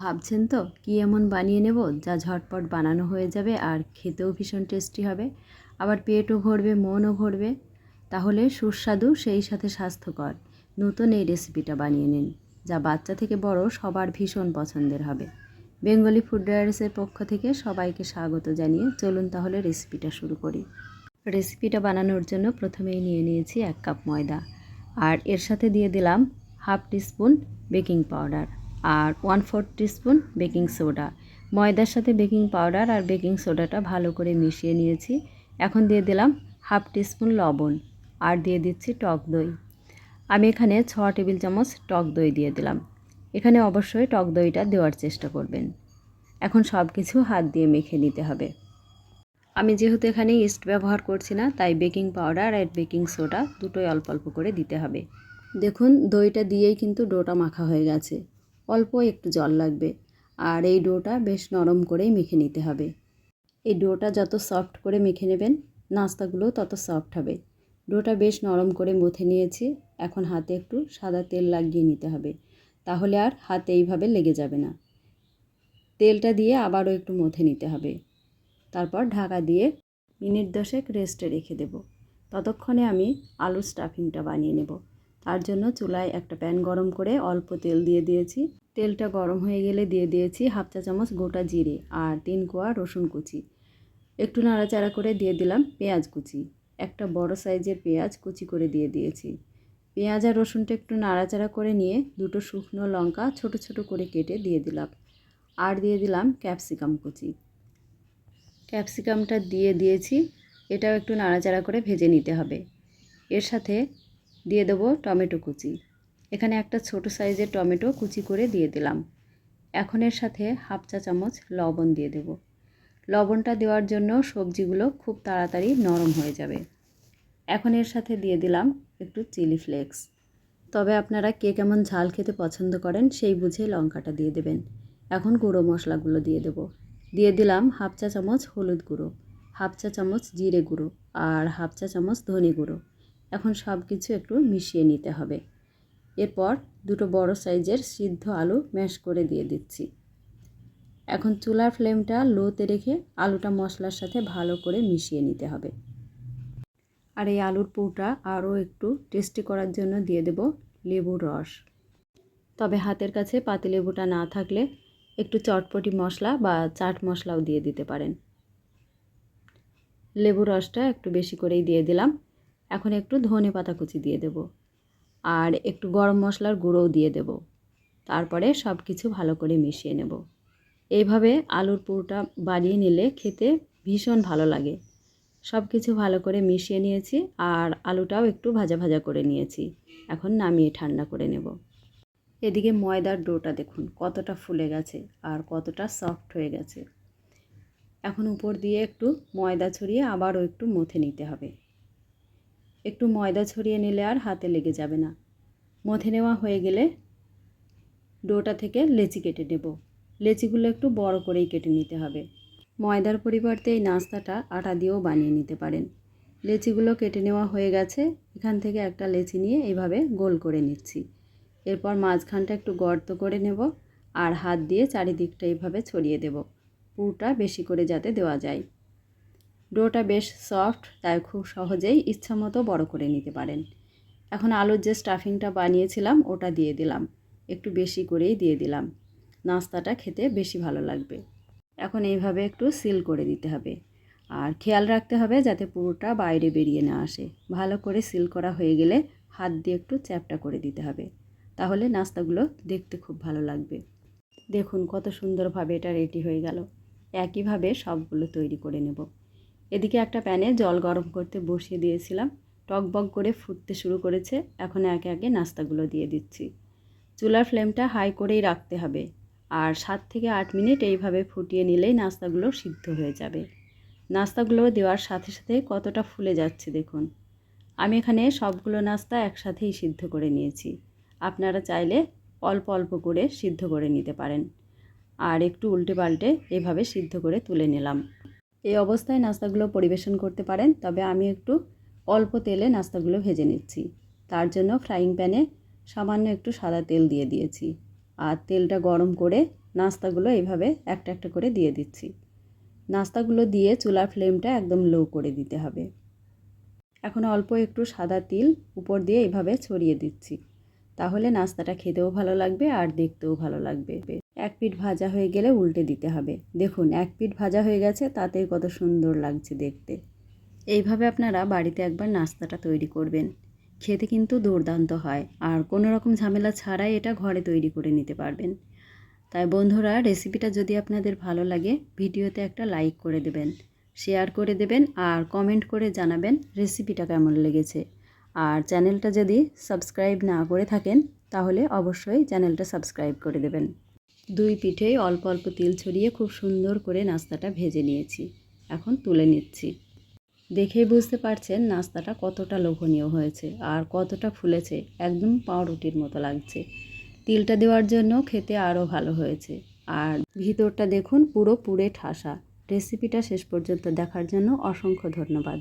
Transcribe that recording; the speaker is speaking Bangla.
ভাবছেন তো, কী এমন বানিয়ে নেব যা ঝটপট বানানো হয়ে যাবে আর খেতেও ভীষণ টেস্টি হবে। আবার পেটও ভরবে, মনও ভরবে। তাহলে সুস্বাদু, সেই সাথে স্বাস্থ্যকর। নতুন এই রেসিপিটা বানিয়ে নিন, যা বাচ্চা থেকে বড় সবার ভীষণ পছন্দের হবে। বেঙ্গলি ফুড ডায়ারিসের পক্ষ থেকে সবাইকে স্বাগত জানিয়ে চলুন তাহলে রেসিপিটা শুরু করি। রেসিপিটা বানানোর জন্য প্রথমেই নিয়ে নিয়েছি এক কাপ ময়দা, আর এর সাথে দিয়ে দিলাম হাফ টিস্পুন বেকিং পাউডার। আর one four teaspoon baking soda ময়দার সাথে বেকিং পাউডার আর বেকিং সোডাটা ভালো করে মিশিয়ে নিয়েছি। এখন দিয়ে দিলাম হাফ টিস্পুন লবণ আর দিয়ে দিচ্ছি টক দই। আমি এখানে ছ টেবিল চামচ টক দই দিয়ে দিলাম। এখানে অবশ্যই টক দইটা দেওয়ার চেষ্টা করবেন। এখন সব কিছু হাত দিয়ে মেখে নিতে হবে। আমি যেহেতু এখানে ইস্ট ব্যবহার করছি না, তাই বেকিং পাউডার আর বেকিং সোডা দুটোই অল্প অল্প করে দিতে হবে। দেখুন, দইটা দিয়েই কিন্তু ডোটা মাখা হয়ে গেছে। অল্প একটু জল লাগবে। আর এই ডোটা বেশ নরম করেই মেখে নিতে হবে। এই ডোটা যত সফট করে মেখে নেবেন, নাস্তাগুলো তত সফট হবে। ডোটা বেশ নরম করে মথে নিয়েছি, এখন হাতে একটু সাদা তেল লাগিয়ে নিতে হবে। তাহলে আর হাতে এইভাবে লেগে যাবে না। তেলটা দিয়ে আবারও একটু মথে নিতে হবে। তারপর ঢাকা দিয়ে মিনিট দশেক রেস্টে রেখে দেব। ততক্ষণে আমি আলু স্টাফিংটা বানিয়ে নেব। তার জন্য চুলায় একটা প্যান গরম করে অল্প তেল দিয়ে দিয়েছি। তেলটা গরম হয়ে গেলে দিয়ে দিয়েছি হাফ চা চামচ গোটা জিরে আর তিন কোয়া রসুন কুচি। একটু নাড়াচাড়া করে দিয়ে দিলাম পেঁয়াজ কুচি। একটা বড় সাইজের পেঁয়াজ কুচি করে দিয়ে দিয়েছি। পেঁয়াজ আর রসুনটা একটু নাড়াচাড়া করে নিয়ে দুটো শুকনো লঙ্কা ছোট ছোট করে কেটে দিয়ে দিলাম। আর দিয়ে দিলাম ক্যাপসিকাম কুচি। ক্যাপসিকামটা দিয়ে দিয়েছি। এটাও একটু নাড়াচাড়া করে ভেজে নিতে হবে। এর সাথে দিয়ে দেবো টমেটো কুচি। এখানে একটা ছোট সাইজের টমেটো কুচি করে দিয়ে দিলাম। এখন এর সাথে হাফ চা চামচ লবণ দিয়ে দেব। লবণটা দেওয়ার জন্য সবজিগুলো খুব তাড়াতাড়ি নরম হয়ে যাবে। এখন এর সাথে দিয়ে দিলাম একটু চিলি ফ্লেক্স। তবে আপনারা কে কেমন ঝাল খেতে পছন্দ করেন সেই বুঝে লঙ্কাটা দিয়ে দেবেন। এখন গুঁড়ো মশলাগুলো দিয়ে দেব। দিয়ে দিলাম হাফ চা চামচ হলুদ গুঁড়ো, হাফ চা চামচ জিরে গুঁড়ো আর হাফ চা চামচ ধনে গুঁড়ো। এখন সব কিছু একটু মিশিয়ে নিতে হবে। এরপর দুটো বড় সাইজের সিদ্ধ আলু ম্যাশ করে দিয়ে দিচ্ছি। এখন চুলার ফ্লেমটা লোতে রেখে আলুটা মশলার সাথে ভালো করে মিশিয়ে নিতে হবে। আর এই আলুর পুরটা আরও একটু টেস্টি করার জন্য দিয়ে দেব লেবুর রস। তবে হাতের কাছে পাতিলেবুটা না থাকলে একটু চটপটি মশলা বা চাট মশলাও দিয়ে দিতে পারেন। লেবু রসটা একটু বেশি করেই দিয়ে দিলাম। এখন একটু ধনে পাতা কুচি দিয়ে দেব আর একটু গরম মশলার গুঁড়োও দিয়ে দেব। তারপরে সব কিছু ভালো করে মিশিয়ে নেব। এইভাবে আলুর পুরোটা বানিয়ে নিলে খেতে ভীষণ ভালো লাগে। সব কিছু ভালো করে মিশিয়ে নিয়েছি আর আলুটাও একটু ভাজা ভাজা করে নিয়েছি। এখন নামিয়ে ঠান্ডা করে নেব। এদিকে ময়দার ডোটা দেখুন, কতটা ফুলে গেছে আর কতটা সফট হয়ে গেছে। এখন উপর দিয়ে একটু ময়দা ছড়িয়ে আবারও একটু মথে নিতে হবে। একটু ময়দা ছড়িয়ে নিলে আর হাতে লেগে যাবে না। মথে নেওয়া হয়ে গেলে ডোটা থেকে লেচি কেটে নেব। লেচিগুলো একটু বড় করেই কেটে নিতে হবে। ময়দার পরিবর্তে এই নাস্তাটা আটা দিয়েও বানিয়ে নিতে পারেন। লেচিগুলো কেটে নেওয়া হয়ে গেছে। এখান থেকে একটা লেচি নিয়ে এইভাবে গোল করে নিচ্ছি। এরপর মাঝখানটা একটু গর্ত করে নেব আর হাত দিয়ে চারিদিকটা এইভাবে ছড়িয়ে দেব। পুরটা বেশি করে যাতে দেওয়া যায়। ডোটা বেশ সফট, তাই খুব সহজেই ইচ্ছা মতো বড়ো করে নিতে পারেন। এখন আলুর যে স্টাফিংটা বানিয়েছিলাম, ওটা দিয়ে দিলাম। একটু বেশি করেই দিয়ে দিলাম। নাস্তাটা খেতে বেশি ভালো লাগবে। এখন এইভাবে একটু সিল করে দিতে হবে। আর খেয়াল রাখতে হবে যাতে পুরোটা বাইরে বেরিয়ে না আসে। ভালো করে সিল করা হয়ে গেলে হাত দিয়ে একটু চ্যাপটা করে দিতে হবে। তাহলে নাস্তাগুলো দেখতে খুব ভালো লাগবে। দেখুন কত সুন্দরভাবে এটা রেডি হয়ে গেল। একইভাবে সবগুলো তৈরি করে নেব। এদিকে একটা প্যানে জল গরম করতে বসিয়ে দিয়েছিলাম। টকবক করে ফুটতে শুরু করেছে। এখন একে একে নাস্তাগুলো দিয়ে দিচ্ছি। চুলার ফ্লেমটা হাই করেই রাখতে হবে। আর সাত থেকে আট মিনিট এইভাবে ফুটিয়ে নিলেই নাস্তাগুলো সিদ্ধ হয়ে যাবে। নাস্তাগুলো দেওয়ার সাথে সাথে কতটা ফুলে যাচ্ছে দেখুন। আমি এখানে সবগুলো নাস্তা একসাথেই সিদ্ধ করে নিয়েছি। আপনারা চাইলে অল্প অল্প করে সিদ্ধ করে নিতে পারেন। আর একটু উল্টে পাল্টে এভাবে সিদ্ধ করে তুলে নিলাম। এই অবস্থায় নাস্তাগুলো পরিবেশন করতে পারেন, তবে আমি একটু অল্প তেলে নাস্তাগুলো ভেজে নিচ্ছি। তার জন্য ফ্রাইং প্যানে সামান্য একটু সাদা তেল দিয়ে দিয়েছি আর তেলটা গরম করে নাস্তাগুলো এইভাবে একটা একটা করে দিয়ে দিচ্ছি। নাস্তাগুলো দিয়ে চুলার ফ্লেমটা একদম লো করে দিতে হবে। এখন অল্প একটু সাদা তিল উপর দিয়ে এইভাবে ছড়িয়ে দিচ্ছি। তাহলে নাস্তাটা খেতেও ভালো লাগবে আর দেখতেও ভালো লাগবে। এক পিঠ ভাজা হয়ে গেলে উল্টে দিতে হবে। দেখুন, এক পিঠ ভাজা হয়ে গেছে, তাতেই কত সুন্দর লাগছে দেখতে। এইভাবে আপনারা বাড়িতে একবার নাস্তাটা তৈরি করবেন। খেতে কিন্তু দুর্দান্ত হয়, আর কোনো রকম ঝামেলা ছাড়াই এটা ঘরে তৈরি করে নিতে পারবেন। তাই বন্ধুরা রেসিপিটা যদি আপনাদের ভালো লাগে, ভিডিওতে একটা লাইক করে দেবেন শেয়ার করে দেবেন, আর কমেন্ট করে জানাবেন রেসিপিটা কেমন লেগেছে। আর চ্যানেলটা যদি সাবস্ক্রাইব না করে থাকেন, তাহলে অবশ্যই চ্যানেলটা সাবস্ক্রাইব করে দেবেন। দুই পিঠেই অল্প অল্প তিল ছড়িয়ে খুব সুন্দর করে নাস্তাটা ভেজে নিয়েছি। এখন তুলে নিচ্ছি। দেখেই বুঝতে পারছেন নাস্তাটা কতটা লোভনীয় হয়েছে আর কতটা ফুলেছে, একদম পাউরুটির মতো লাগছে। তিলটা দেওয়ার জন্য খেতে আরও ভালো হয়েছে। আর ভিতরটা দেখুন পুরো পুরে ঠাসা। রেসিপিটা শেষ পর্যন্ত দেখার জন্য অসংখ্য ধন্যবাদ।